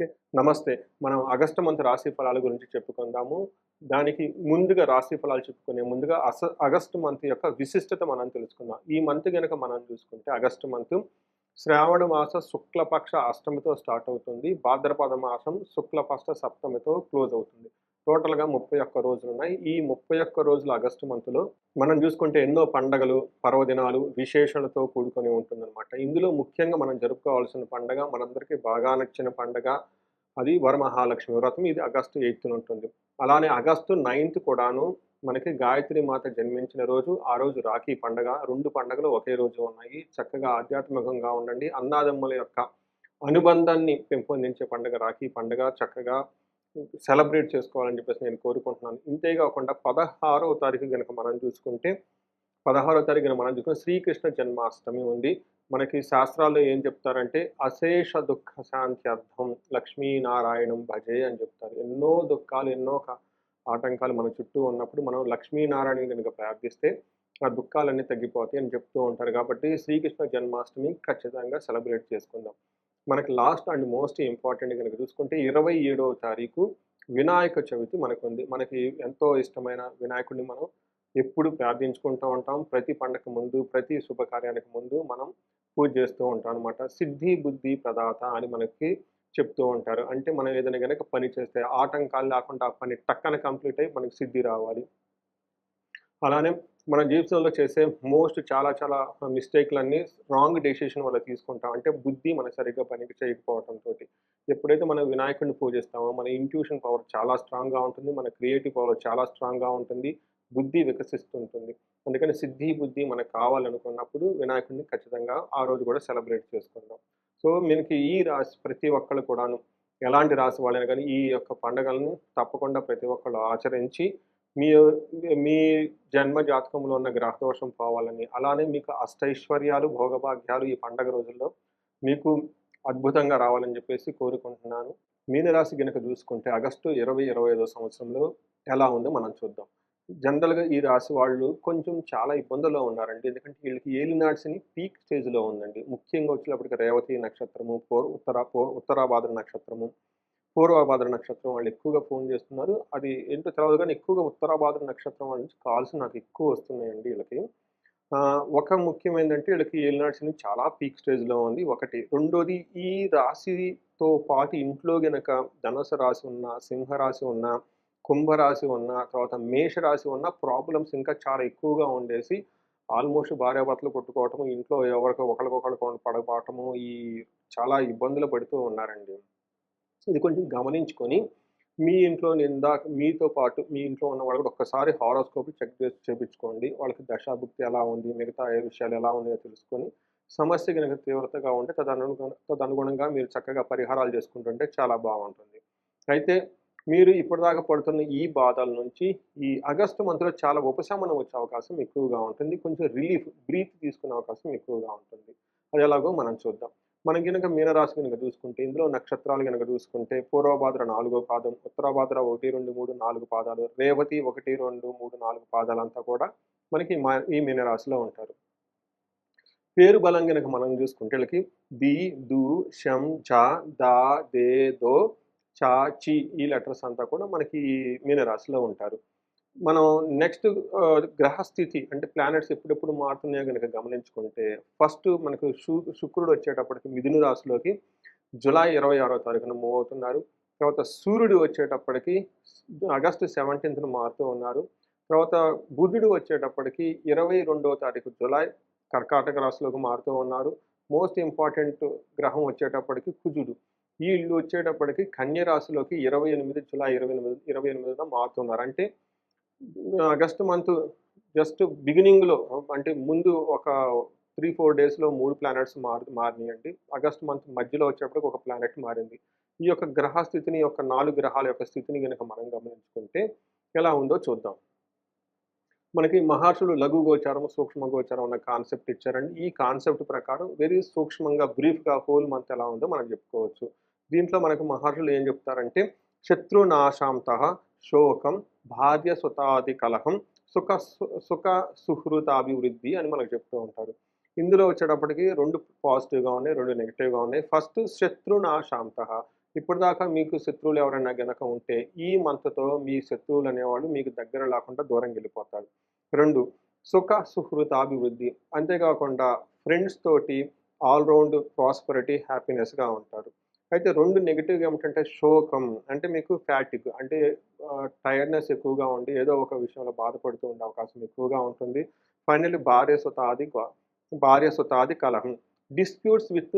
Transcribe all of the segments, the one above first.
Okay. నమస్తే. మనం August month రాశి ఫలాల గురించి చెప్పుకుందాము. దానికి ముందుగా రాశి ఫలాలు చెప్పుకునే ముందుగా అస ఆగస్టు మంత్ యొక్క విశిష్టత మనం తెలుసుకుందాం. ఈ మంత్ కనుక మనం చూసుకుంటే ఆగస్టు మంత్ శ్రావణ మాస శుక్లపక్ష అష్టమితో స్టార్ట్ అవుతుంది. భాద్రపద మాసం శుక్లపక్ష సప్తమితో క్లోజ్ అవుతుంది. టోటల్గా ముప్పై ఒక్క రోజులు ఉన్నాయి ఈ ముప్పై ఒక్క రోజుల ఆగస్టు మంత్లో మనం చూసుకుంటే ఎన్నో పండగలు పర్వదినాలు విశేషాలతో కూడుకొని ఉంటుందన్నమాట. ఇందులో ముఖ్యంగా మనం జరుపుకోవాల్సిన పండగ మనందరికీ బాగా నచ్చిన పండగ అది వరమహాలక్ష్మి వ్రతం. ఇది ఆగస్టు ఎయిత్న ఉంటుంది. అలానే ఆగస్టు నైన్త్ కూడాను మనకి గాయత్రి మాత జన్మించిన రోజు ఆ రోజు రాఖీ పండగ. రెండు పండగలు ఒకే రోజు ఉన్నాయి. చక్కగా ఆధ్యాత్మికంగా ఉండండి. అన్నాదమ్ముల యొక్క అనుబంధాన్ని పెంపొందించే పండగ రాఖీ పండగ. చక్కగా సెలబ్రేట్ చేసుకోవాలని చెప్పేసి నేను కోరుకుంటున్నాను. ఇంతే కాకుండా పదహారవ తారీఖు కనుక మనం చూసుకుంటే పదహారో తారీఖున మనం చూసుకుంటే శ్రీకృష్ణ జన్మాష్టమి ఉంది. మనకి శాస్త్రాల్లో ఏం చెప్తారంటే అశేష దుఃఖ శాంతి అర్థం లక్ష్మీనారాయణం భజే అని చెప్తారు. ఎన్నో దుఃఖాలు ఎన్నో ఆటంకాలు మన చుట్టూ ఉన్నప్పుడు మనం లక్ష్మీనారాయణ కనుక ప్రార్థిస్తే ఆ దుఃఖాలన్నీ తగ్గిపోతాయి అని చెప్తూ ఉంటారు. కాబట్టి శ్రీకృష్ణ జన్మాష్టమి ఖచ్చితంగా సెలబ్రేట్ చేసుకుందాం. మనకి లాస్ట్ అండ్ మోస్ట్ ఇంపార్టెంట్ కనుక చూసుకుంటే ఇరవై ఏడవ తారీఖు వినాయక చవితి మనకు ఉంది మనకి ఎంతో ఇష్టమైన వినాయకుడిని మనం ఎప్పుడు ప్రార్థించుకుంటూ ఉంటాం. ప్రతి పండగ ముందు ప్రతి శుభకార్యానికి ముందు మనం పూజ చేస్తూ ఉంటాం అనమాట సిద్ధి బుద్ధి ప్రదాత అని మనకి చెప్తూ ఉంటారు. అంటే మనం ఏదైనా కనుక పని చేస్తే ఆటంకాలు లేకుండా ఆ పని టక్కన కంప్లీట్ అయ్యి మనకి సిద్ధి రావాలి. అలానే మన జీవితంలో చేసే మోస్ట్ చాలా చాలా మిస్టేక్లన్నీ రాంగ్ డెసిషన్ వల్ల తీసుకుంటాం. అంటే బుద్ధి మన సరిగ్గా పనికి చేయకపోవడంతో ఎప్పుడైతే మనం వినాయకుడిని పూజిస్తామో మన ఇంట్యూషన్ పవర్ చాలా స్ట్రాంగ్గా ఉంటుంది. మన క్రియేటివ్ పవర్ చాలా స్ట్రాంగ్గా ఉంటుంది. బుద్ధి వికసిస్తుంటుంది. అందుకని సిద్ధి బుద్ధి మనకు కావాలనుకున్నప్పుడు వినాయకుడిని ఖచ్చితంగా ఆ రోజు కూడా సెలబ్రేట్ చేసుకుందాం. సో మనకి ఈ రాశి ప్రతి ఒక్కళ్ళు కూడాను ఎలాంటి రాశి వాళ్ళైనా కానీ ఈ యొక్క పండుగలను తప్పకుండా ప్రతి ఒక్కళ్ళు ఆచరించి మీ మీ జన్మ జాతకంలో ఉన్న గ్రహదోషం పోవాలని అలానే మీకు అష్టైశ్వర్యాలు భోగభాగ్యాలు ఈ పండగ రోజుల్లో మీకు అద్భుతంగా రావాలని చెప్పేసి కోరుకుంటున్నాను. మీనరాశి గనుక చూసుకుంటే ఆగస్టు ఇరవై ఇరవై ఐదో సంవత్సరంలో ఎలా ఉందో మనం చూద్దాం. జనరల్గా ఈ రాశి వాళ్ళు కొంచెం చాలా ఇబ్బందుల్లో ఉన్నారండి. ఎందుకంటే వీళ్ళకి ఏలినాడ్స్ని పీక్ స్టేజ్లో ఉందండి. ముఖ్యంగా వచ్చినప్పటికి రేవతి నక్షత్రము పూర్ ఉత్తర ఉత్తరాభాద్ర నక్షత్రము పూర్వభాద్ర నక్షత్రం వాళ్ళు ఎక్కువగా ఫోన్ చేస్తున్నారు. అది ఏంటో తెలియదు కానీ ఎక్కువగా ఉత్తరాభాద్ర నక్షత్రం వాళ్ళ నుంచి కాల్స్ నాకు ఎక్కువ వస్తున్నాయండి వీళ్ళకి. ఆ, ఒక ముఖ్యమైనదంటే వీళ్ళకి ఏలినాడ్స్ని చాలా పీక్ స్టేజ్లో ఉంది. ఒకటి. రెండోది ఈ రాశితో పాటు ఇంట్లో గనక ధనుసు రాశి ఉన్న సింహరాశి ఉన్న కుంభరాశి ఉన్న తర్వాత మేషరాశి ఉన్న ప్రాబ్లమ్స్ ఇంకా చాలా ఎక్కువగా ఉండేసి ఆల్మోస్ట్ భార్యాభర్తలు కొట్టుకోవటము ఇంట్లో ఎవరికి ఒకరికొకరికి పడకపోవటము ఈ చాలా ఇబ్బందులు పడుతూ ఉన్నారండి. ఇది కొంచెం గమనించుకొని మీ ఇంట్లో ఇందాక మీతో పాటు మీ ఇంట్లో ఉన్న వాళ్ళు కూడా ఒక్కసారి హారోస్కోప్ చెక్ చేసి చేపించుకోండి. వాళ్ళకి దశాభుక్తి ఎలా ఉంది మిగతా ఏ విషయాలు ఎలా ఉన్నాయో తెలుసుకొని సమస్య కనుక తీవ్రతగా ఉంటే తదనుగుణ తదనుగుణంగా మీరు చక్కగా పరిహారాలు చేసుకుంటుంటే చాలా బాగుంటుంది. అయితే మీరు ఇప్పటిదాకా పడుతున్న ఈ బాధల నుంచి ఈ ఆగస్టు మంత్లో చాలా ఉపశమనం వచ్చే అవకాశం ఎక్కువగా ఉంటుంది. కొంచెం రిలీఫ్ బ్రీత్ తీసుకునే అవకాశం ఎక్కువగా ఉంటుంది. అది ఎలాగో మనం చూద్దాం. మనం కనుక మీనరాశి కనుక చూసుకుంటే ఇందులో నక్షత్రాలు కనుక చూసుకుంటే పూర్వభాద్ర నాలుగో పాదం ఉత్తరాభాద్ర ఒకటి రెండు మూడు నాలుగు పాదాలు రేవతి ఒకటి రెండు మూడు నాలుగు పాదాలంతా కూడా మనకి మా- ఈ మీనరాశిలో ఉంటారు. పేరు బలం కనుక మనం చూసుకుంటే వీళ్ళకి ది దు షం చ దా దే దో చా చి ఈ లెటర్స్ అంతా కూడా మనకి ఈ మీనరాశిలో ఉంటారు. మనం నెక్స్ట్ గ్రహస్థితి అంటే ప్లానెట్స్ ఎప్పుడెప్పుడు మారుతున్నాయో కనుక గమనించుకుంటే ఫస్ట్ మనకు శు శుక్రుడు వచ్చేటప్పటికి మిథున రాశిలోకి జులై ఇరవై ఆరో తారీఖున మూవ్ అవుతున్నారు. తర్వాత సూర్యుడు వచ్చేటప్పటికి ఆగస్టు సెవెంటీన్త్న మారుతూ ఉన్నారు. తర్వాత బుధుడు వచ్చేటప్పటికి ఇరవై రెండవ తారీఖు జులై కర్కాటక రాశిలోకి మారుతూ ఉన్నారు. మోస్ట్ ఇంపార్టెంట్ గ్రహం వచ్చేటప్పటికి కుజుడు. ఈ ఇల్లు వచ్చేటప్పటికి కన్య రాశిలోకి ఇరవై ఎనిమిది జులై ఇరవై ఎనిమిది ఇరవై ఎనిమిదిన మారుతున్నారు. అంటే ఆగస్టు మంత్ జస్ట్ బిగినింగ్లో అంటే ముందు ఒక త్రీ ఫోర్ డేస్లో మూడు ప్లానెట్స్ మారు మారినాయండి ఆగస్ట్ మంత్ మధ్యలో వచ్చేటప్పటికి ఒక ప్లానెట్ మారింది. ఈ యొక్క గ్రహ స్థితిని యొక్క నాలుగు గ్రహాల యొక్క స్థితిని కనుక మనం గమనించుకుంటే ఎలా ఉందో చూద్దాం. మనకి మహర్షులు లఘు గోచారం సూక్ష్మ గోచారం అన్న కాన్సెప్ట్ ఇచ్చారండి. ఈ కాన్సెప్ట్ ప్రకారం వెరీ సూక్ష్మంగా బ్రీఫ్గా హోల్ మంత్ ఎలా ఉందో మనం చెప్పుకోవచ్చు. దీంట్లో మనకు మహర్షులు ఏం చెప్తారంటే శత్రునాశాంత శోకం భార్య సుతాది కలహం సుఖ సు- సుఖ సుహృతాభివృద్ధి అని మనకు చెప్తూ ఉంటారు. ఇందులో వచ్చేటప్పటికి రెండు పాజిటివ్గా ఉన్నాయి రెండు నెగిటివ్గా ఉన్నాయి. ఫస్ట్ శత్రునాశాంత ఇప్పటిదాకా మీకు శత్రువులు ఎవరైనా గనక ఉంటే ఈ మంత్తో మీ శత్రువులు అనేవాళ్ళు మీకు దగ్గర లేకుండా దూరం వెళ్ళిపోతారు. రెండు సుఖ సుహృతాభివృద్ధి అంతేకాకుండా ఫ్రెండ్స్ తోటి ఆల్రౌండ్ ప్రాస్పరిటీ హ్యాపీనెస్గా ఉంటారు. అయితే రెండు నెగిటివ్ ఏమిటంటే శోకం అంటే మీకు ఫ్యాటిక్ అంటే టైర్డ్నెస్ ఎక్కువగా ఉండి ఏదో ఒక విషయంలో బాధపడుతూ ఉండే అవకాశం ఎక్కువగా ఉంటుంది. ఫైనల్లీ భార్య సుతాది భార్య సుతాది కలహం. డిస్ప్యూట్స్ విత్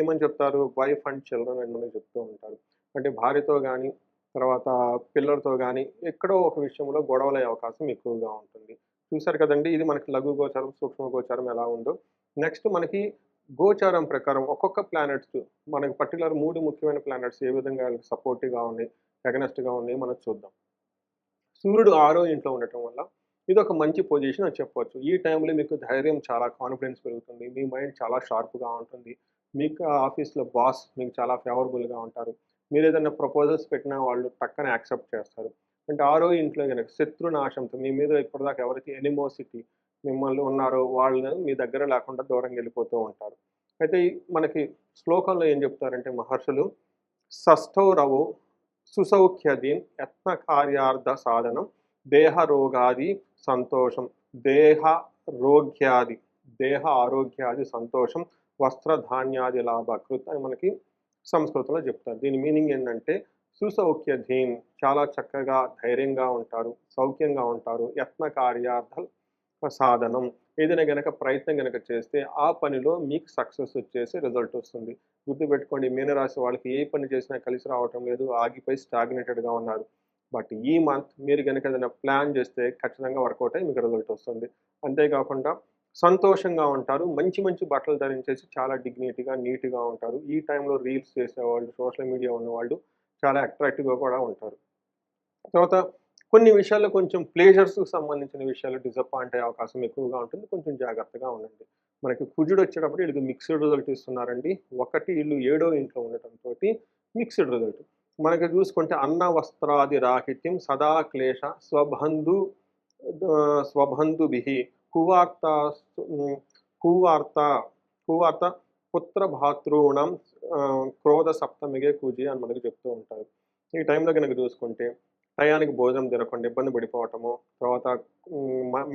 ఏమని చెప్తారు? వైఫ్ అండ్ చిల్డ్రన్ అని చెప్తూ ఉంటారు. అంటే భార్యతో కానీ తర్వాత పిల్లలతో కానీ ఎక్కడో ఒక విషయంలో గొడవలయ్యే అవకాశం ఎక్కువగా ఉంటుంది. చూసారు కదండి ఇది మనకి లఘు గోచారం సూక్ష్మ గోచారం ఎలా ఉందో. నెక్స్ట్ మనకి గోచారం ప్రకారం ఒక్కొక్క ప్లానెట్స్ మనకి పర్టికులర్ మూడు ముఖ్యమైన ప్లానెట్స్ ఏ విధంగా సపోర్టివ్గా ఉన్నాయి అగనెస్ట్గా ఉన్నాయి మనం చూద్దాం. సూర్యుడు ఆరో ఇంట్లో ఉండటం వల్ల ఇది ఒక మంచి పొజిషన్ అని చెప్పవచ్చు ఈ టైంలో మీకు ధైర్యం చాలా కాన్ఫిడెన్స్ పెరుగుతుంది మీ మైండ్ చాలా షార్ప్గా ఉంటుంది మీకు ఆఫీస్లో బాస్ మీకు చాలా ఫేవరబుల్గా ఉంటారు. మీరు ఏదైనా ప్రపోజల్స్ పెట్టినా వాళ్ళు పక్కన యాక్సెప్ట్ చేస్తారు. అంటే ఆరో ఇంట్లో కనుక శత్రునాశంతో మీ మీద ఇప్పటిదాకా ఎవరికి ఎనిమోసిటీ మిమ్మల్ని ఉన్నారో వాళ్ళు మీ దగ్గర లేకుండా దూరం వెళ్ళిపోతూ ఉంటారు. అయితే మనకి శ్లోకంలో ఏం చెప్తారంటే మహర్షులు షష్ఠౌరవు సుసౌఖ్యదీన్ యత్న కార్యార్థ సాధనం దేహ రోగాది సంతోషం దేహ రోగ్యాది దేహ ఆరోగ్యాది సంతోషం వస్త్రధాన్యాది లాభకృత్ అని మనకి సంస్కృతంలో చెప్తారు. దీని మీనింగ్ ఏంటంటే సుసౌఖ్యధీన్ చాలా చక్కగా ధైర్యంగా ఉంటారు సౌఖ్యంగా ఉంటారు యత్న కార్యార్థ సాధనం. ఏదైనా గనక ప్రయత్నం గనక చేస్తే ఆ పనిలో మీకు సక్సెస్ వచ్చేసి రిజల్ట్ వస్తుంది. గుర్తుపెట్టుకోండి మీనరాశి వాళ్ళకి ఏ పని చేసినా కలిసి రావటం లేదు ఆగిపోయి స్టాగ్నేటెడ్గా ఉన్నారు. బట్ ఈ మంత్ మీరు కనుక ఏదైనా ప్లాన్ చేస్తే ఖచ్చితంగా వర్కౌట్ అయ్యి మీకు రిజల్ట్ వస్తుంది. అంతేకాకుండా సంతోషంగా ఉంటారు మంచి మంచి బట్టలు ధరించేసి చాలా డిగ్నిటీగా నీట్గా ఉంటారు. ఈ టైంలో రీల్స్ చేసేవాళ్ళు సోషల్ మీడియా ఉన్నవాళ్ళు చాలా అట్రాక్టివ్గా కూడా ఉంటారు. తర్వాత కొన్ని విషయాల్లో కొంచెం ప్లేజర్స్కి సంబంధించిన విషయాలు డిసప్పాయింట్ అయ్యే అవకాశం ఎక్కువగా ఉంటుంది. కొంచెం జాగ్రత్తగా ఉండండి. మనకి కుజుడు వచ్చేటప్పుడు వీళ్ళకి మిక్స్డ్ రిజల్ట్ ఇస్తున్నారండి. ఒకటి వీళ్ళు ఏడో ఇంట్లో ఉండటంతో మిక్స్డ్ రిజల్ట్ మనకి చూసుకుంటే అన్న వస్త్రాది రాహిత్యం సదా క్లేశ స్వబంధు స్వబంధుభి కువార్త కువార్త కువార్త పుత్ర భాతృణం క్రోధ సప్తమిగే కూజి అని మనకి చెప్తూ ఉంటారు. ఈ టైంలో కనుక చూసుకుంటే టయానికి భోజనం తినకుండా ఇబ్బంది పడిపోవటము తర్వాత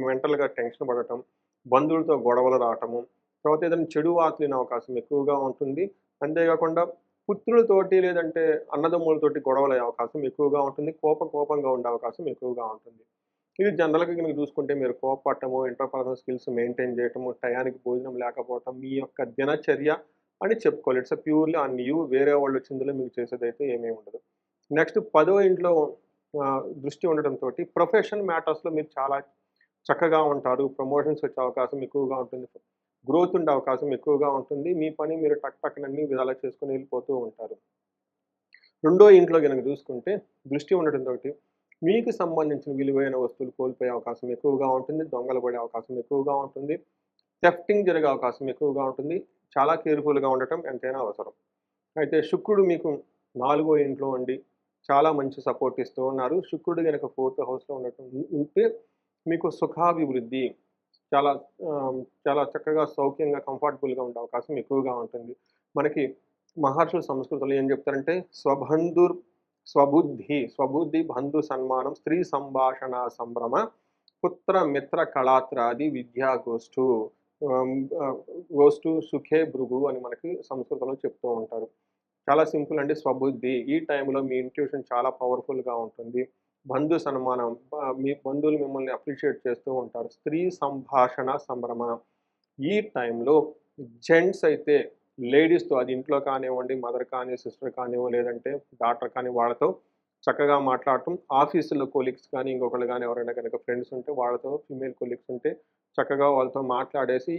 మెంటల్గా టెన్షన్ పడటం బంధువులతో గొడవలు రావటము తర్వాత ఏదైనా చెడు వార్తలిన అవకాశం ఎక్కువగా ఉంటుంది. అంతేకాకుండా పుత్రులతోటి లేదంటే అన్నదమ్ములతోటి గొడవలయ్యే అవకాశం ఎక్కువగా ఉంటుంది. కోప కోపంగా ఉండే అవకాశం ఎక్కువగా ఉంటుంది. ఇది జనరల్గా కనుక చూసుకుంటే మీరు కోపడటము ఇంటర్పర్సనల్ స్కిల్స్ మెయింటైన్ చేయటము టయానికి భోజనం లేకపోవటం మీ యొక్క దినచర్య అని చెప్పుకోవాలి. ఇట్స్ ప్యూర్లీ అన్ యూ వేరే వాళ్ళు వచ్చిందిలో మీకు చేసేదైతే ఏమీ ఉండదు. నెక్స్ట్ పదో ఇంట్లో దృష్టి ఉండటంతో ప్రొఫెషన్ మ్యాటర్స్లో మీరు చాలా చక్కగా ఉంటారు. ప్రమోషన్స్ వచ్చే అవకాశం ఎక్కువగా ఉంటుంది. గ్రోత్ ఉండే అవకాశం ఎక్కువగా ఉంటుంది. మీ పని మీరు టక్ టక్ అన్ని విధాలా చేసుకుని వెళ్ళిపోతూ ఉంటారు. రెండో ఇంట్లో కనుక చూసుకుంటే దృష్టి ఉండటంతో మీకు సంబంధించిన విలువైన వస్తువులు కోల్పోయే అవకాశం ఎక్కువగా ఉంటుంది. దొంగలు పడే అవకాశం ఎక్కువగా ఉంటుంది. థెఫ్టింగ్ జరిగే అవకాశం ఎక్కువగా ఉంటుంది. చాలా కేర్ఫుల్గా ఉండటం ఎంతైనా అవసరం. అయితే శుక్రుడు మీకు నాలుగో ఇంట్లో ఉండి చాలా మంచి సపోర్ట్ ఇస్తూ ఉన్నారు. శుక్రుడు కనుక ఫోర్త్ హౌస్లో ఉండటం ఉంటే మీకు సుఖాభివృద్ధి చాలా చాలా చక్కగా సౌఖ్యంగా కంఫర్టబుల్గా ఉండే అవకాశం ఎక్కువగా ఉంటుంది. మనకి మహర్షుల సంస్కృతులు ఏం చెప్తారంటే స్వబంధుర్ స్వబుద్ధి స్వబుద్ధి బంధు సన్మానం స్త్రీ సంభాషణ సంభ్రమ పుత్ర మిత్ర కళాత్రాది విద్యా గోష్ఠు గోష్ఠు సుఖే భృగు అని మనకి సంస్కృతంలో చెప్తూ ఉంటారు. చాలా సింపుల్ అండి స్వబుద్ధి. ఈ టైంలో మీ ఇంట్యూషన్ చాలా పవర్ఫుల్గా ఉంటుంది. బంధు సన్మానం మీ బంధువులు మిమ్మల్ని అప్రిషియేట్ చేస్తూ ఉంటారు. స్త్రీ సంభాషణ సంభ్రమ ఈ టైంలో జెంట్స్ అయితే లేడీస్తో అది ఇంట్లో కానివ్వండి మదర్ కానీ సిస్టర్ కానివ్వండి లేదంటే డాక్టర్ కానీ వాళ్ళతో చక్కగా మాట్లాడటం. ఆఫీసులో కొలీగ్స్ కానీ ఇంకొకళ్ళు కానీ ఎవరైనా కనుక ఫ్రెండ్స్ ఉంటే వాళ్ళతో ఫీమేల్ కొలీగ్స్ ఉంటే చక్కగా వాళ్ళతో మాట్లాడేసి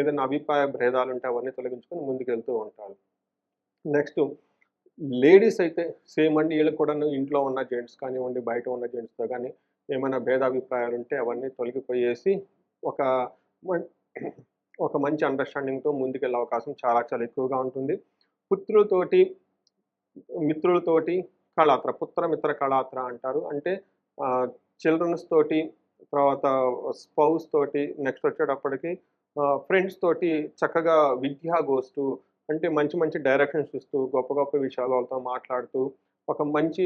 ఏదైనా అభిప్రాయ భేదాలు ఉంటే అవన్నీ తొలగించుకొని ముందుకెళ్తూ ఉంటారు. నెక్స్ట్ లేడీస్ అయితే సేమ్ అండి వీళ్ళకి కూడా ఇంట్లో ఉన్న జెంట్స్ కానివ్వండి బయట ఉన్న జెంట్స్తో కానీ ఏమైనా భేదాభిప్రాయాలు ఉంటే అవన్నీ తొలగిపోయేసి ఒక ఒక మంచి అండర్స్టాండింగ్తో ముందుకెళ్ళే అవకాశం చాలా చాలా ఎక్కువగా ఉంటుంది. పుత్రులతోటి మిత్రులతోటి కళాత్ర పుత్ర మిత్ర కళాత్ర అంటారు. అంటే చిల్డ్రన్స్ తోటి తర్వాత స్పౌస్ తోటి నెక్స్ట్ వచ్చేటప్పటికి ఫ్రెండ్స్ తోటి చక్కగా విద్యా గోష్ఠు అంటే మంచి మంచి డైరెక్షన్స్ ఇస్తూ గొప్ప గొప్ప విషయాలు వాళ్ళతో మాట్లాడుతూ ఒక మంచి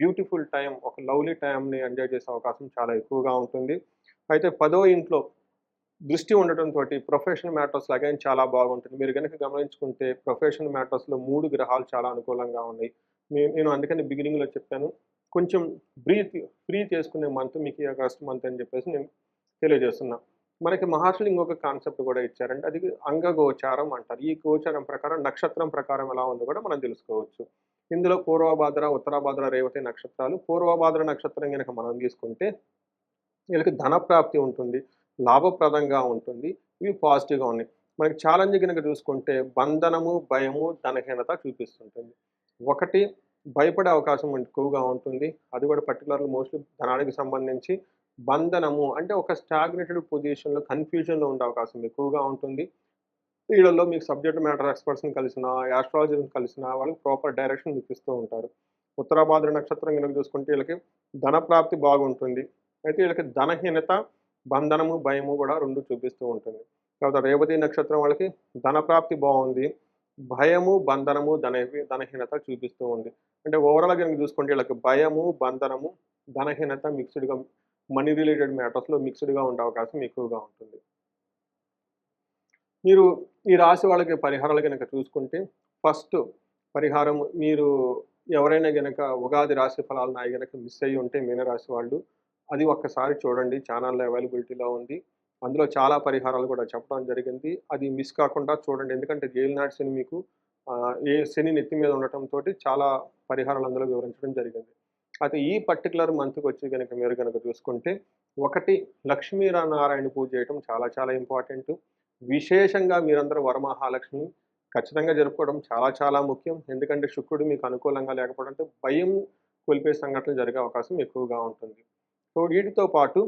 బ్యూటిఫుల్ టైం ఒక లవ్లీ టైంని ఎంజాయ్ చేసే అవకాశం చాలా ఎక్కువగా ఉంటుంది. అయితే పదో ఇంట్లో దృష్టి ఉండటంతో ప్రొఫెషనల్ మ్యాటర్స్ అగైన్ చాలా బాగుంటుంది. మీరు కనుక గమనించుకుంటే ప్రొఫెషనల్ మ్యాటర్స్లో మూడు గ్రహాలు చాలా అనుకూలంగా ఉన్నాయి. నేను అందుకని బిగినింగ్లో చెప్పాను. కొంచెం బ్రీత్ ఫ్రీ చేసుకునే మంత్ మీకు ఆగస్ట్ మంత్ అని చెప్పేసి నేను తెలియజేస్తున్నాను మనకి మహర్షులు ఇంకొక కాన్సెప్ట్ కూడా ఇచ్చారంటే అది అంగగోచారం అంటారు. ఈ గోచారం ప్రకారం నక్షత్రం ప్రకారం ఎలా ఉందో కూడా మనం తెలుసుకోవచ్చు. ఇందులో పూర్వభాద్ర ఉత్తరాభాద్ర రేవతి నక్షత్రాలు. పూర్వభాద్ర నక్షత్రం కనుక మనం తీసుకుంటే వీళ్ళకి ధన ప్రాప్తి ఉంటుంది లాభప్రదంగా ఉంటుంది ఇవి పాజిటివ్గా ఉన్నాయి. మనకి ఛాలెంజ్ కనుక చూసుకుంటే బంధనము భయము ధనహీనత చూపిస్తుంటుంది. ఒకటి భయపడే అవకాశం ఎక్కువగా ఉంటుంది. అది కూడా పర్టికులర్లీ మోస్ట్లీ ధనానికి సంబంధించి బంధనము అంటే ఒక స్టాగ్నేటెడ్ పొజిషన్లో కన్ఫ్యూజన్లో ఉండే అవకాశం ఎక్కువగా ఉంటుంది. వీళ్ళల్లో మీకు సబ్జెక్ట్ మ్యాటర్ ఎక్స్పర్ట్స్ని కలిసిన యాస్ట్రాలజీని కలిసిన వాళ్ళకి ప్రాపర్ డైరెక్షన్ మీకు ఇస్తూ ఉంటారు. ఉత్తరాభాద్ర నక్షత్రం కనుక చూసుకుంటే వీళ్ళకి ధన ప్రాప్తి బాగుంటుంది. అయితే వీళ్ళకి ధనహీనత బంధనము భయము కూడా రెండు చూపిస్తూ ఉంటుంది. తర్వాత రేవతి నక్షత్రం వాళ్ళకి ధన ప్రాప్తి బాగుంది. భయము బంధనము ధన ధనహీనత చూపిస్తూ ఉంది. అంటే ఓవరాల్ కనుక చూసుకుంటే వీళ్ళకి భయము బంధనము ధనహీనత మిక్స్డ్గా మనీ రిలేటెడ్ మ్యాటర్స్లో మిక్స్డ్గా ఉండే అవకాశం ఎక్కువగా ఉంటుంది. మీరు ఈ రాశి వాళ్ళకి పరిహారాలు కనుక చూసుకుంటే ఫస్ట్ పరిహారం మీరు ఎవరైనా గనక ఉగాది రాశి ఫలాలు నాయి గనక మిస్ అయ్యి ఉంటే మీనరాశి వాళ్ళు అది ఒక్కసారి చూడండి. ఛానల్లో అవైలబిలిటీలో ఉంది. అందులో చాలా పరిహారాలు కూడా చెప్పడం జరిగింది. అది మిస్ కాకుండా చూడండి. ఎందుకంటే జైలునాటి శని మీకు ఏ శని నెత్తి మీద ఉండటంతో చాలా పరిహారాలు అందులో వివరించడం జరిగింది. అయితే ఈ పర్టికులర్ మంత్కి వచ్చి కనుక మీరు కనుక చూసుకుంటే ఒకటి లక్ష్మీనారాయణ పూజ చేయటం చాలా చాలా ఇంపార్టెంట్. విశేషంగా మీరందరూ వరమహాలక్ష్మి ఖచ్చితంగా జరుపుకోవడం చాలా చాలా ముఖ్యం. ఎందుకంటే శుక్రుడు మీకు అనుకూలంగా లేకపోవడంతో భయం కోల్పోయే సంఘటనలు జరిగే అవకాశం ఎక్కువగా ఉంటుంది. సో వీటితో పాటు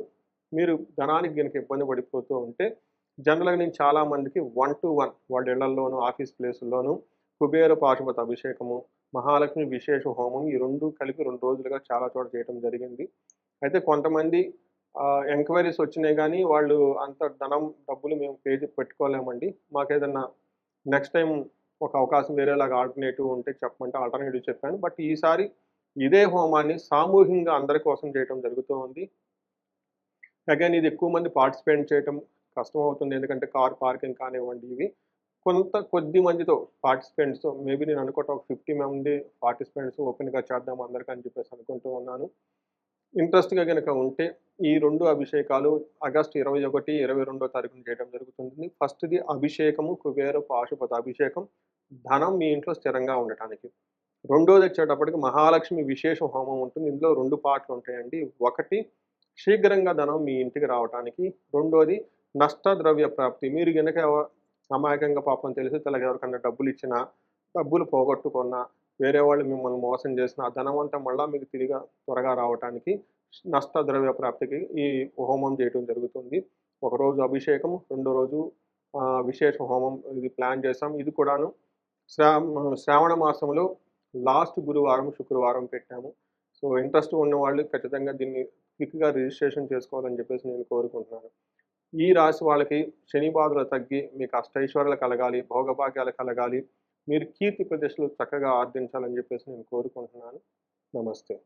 మీరు ధనానికి కనుక ఇబ్బంది పడిపోతూ ఉంటే జనరల్గా నేను చాలా మందికి వన్ టు వన్ వాళ్ళ ఇళ్ళలోనూ ఆఫీస్ ప్లేసుల్లోనూ కుబేర పాశుపత అభిషేకము మహాలక్ష్మి విశేష హోమం ఈ రెండు కలిపి రెండు రోజులుగా చాలా చోట చేయడం జరిగింది. అయితే కొంతమంది ఎంక్వైరీస్ వచ్చినాయి కానీ వాళ్ళు అంత ధనం డబ్బులు మేము పే పెట్టుకోలేమండి. మాకు ఏదన్నా నెక్స్ట్ టైం ఒక అవకాశం వేరేలాగా ఆల్టర్నేటివ్ ఉంటే చెప్పమంటే ఆల్టర్నేటివ్ చెప్పాను. బట్ ఈసారి ఇదే హోమాన్ని సామూహికంగా అందరి కోసం చేయడం జరుగుతూ ఉంది. అగైన్ ఇది ఎక్కువ మంది పార్టిసిపేట్ చేయడం కష్టం అవుతుంది. ఎందుకంటే కార్ పార్కింగ్ కానివ్వండి ఇవి. కొంత కొద్ది మందితో పార్టిసిపెంట్స్తో మేబీ నేను అనుకోవటం ఒక ఫిఫ్టీ మంది పార్టిసిపెంట్స్ ఓపెన్గా చేద్దాం అందరికీ అని చెప్పేసి అనుకుంటూ ఉన్నాను. ఇంట్రెస్ట్గా కనుక ఉంటే ఈ రెండు అభిషేకాలు ఆగస్టు ఇరవై ఒకటి ఇరవై రెండో తారీఖున చేయడం జరుగుతుంది. ఫస్ట్ది అభిషేకము కుబేర పాశుపత అభిషేకం ధనం మీ ఇంట్లో స్థిరంగా ఉండటానికి. రెండోది వచ్చేటప్పటికి మహాలక్ష్మి విశేష హోమం ఉంటుంది. ఇందులో రెండు పాటలు ఉంటాయండి. ఒకటి శీఘ్రంగా ధనం మీ ఇంటికి రావడానికి రెండోది నష్టద్రవ్య ప్రాప్తి. మీరు కనుక అమాయకంగా పాపం తెలిసి తెలగ ఎవరికన్నా డబ్బులు ఇచ్చినా డబ్బులు పోగొట్టుకున్నా వేరే వాళ్ళు మిమ్మల్ని మోసం చేసిన ఆ ధనం అంతా మళ్ళీ మీకు తిరిగి త్వరగా రావడానికి నష్టద్రవ్య ప్రాప్తికి ఈ హోమం చేయటం జరుగుతుంది. ఒక రోజు అభిషేకం రెండో రోజు విశేష హోమం ఇది ప్లాన్ చేసాం ఇది కూడాను శ్రా శ్రావణ మాసంలో లాస్ట్ గురువారం శుక్రవారం పెట్టాము. సో ఇంట్రెస్ట్ ఉన్న వాళ్ళు ఖచ్చితంగా దీన్ని క్విక్గా రిజిస్ట్రేషన్ చేసుకోవాలని చెప్పేసి నేను కోరుకుంటున్నాను. ఈ రాశి వాళ్ళకి శని బాధలు తగ్గి మీకు అష్టైశ్వర్యాలు కలగాలి భోగభాగ్యాలు కలగాలి. మీరు కీర్తి ప్రతిష్టలు చక్కగా ఆర్జించాలని చెప్పేసి నేను కోరుకుంటున్నాను. నమస్తే.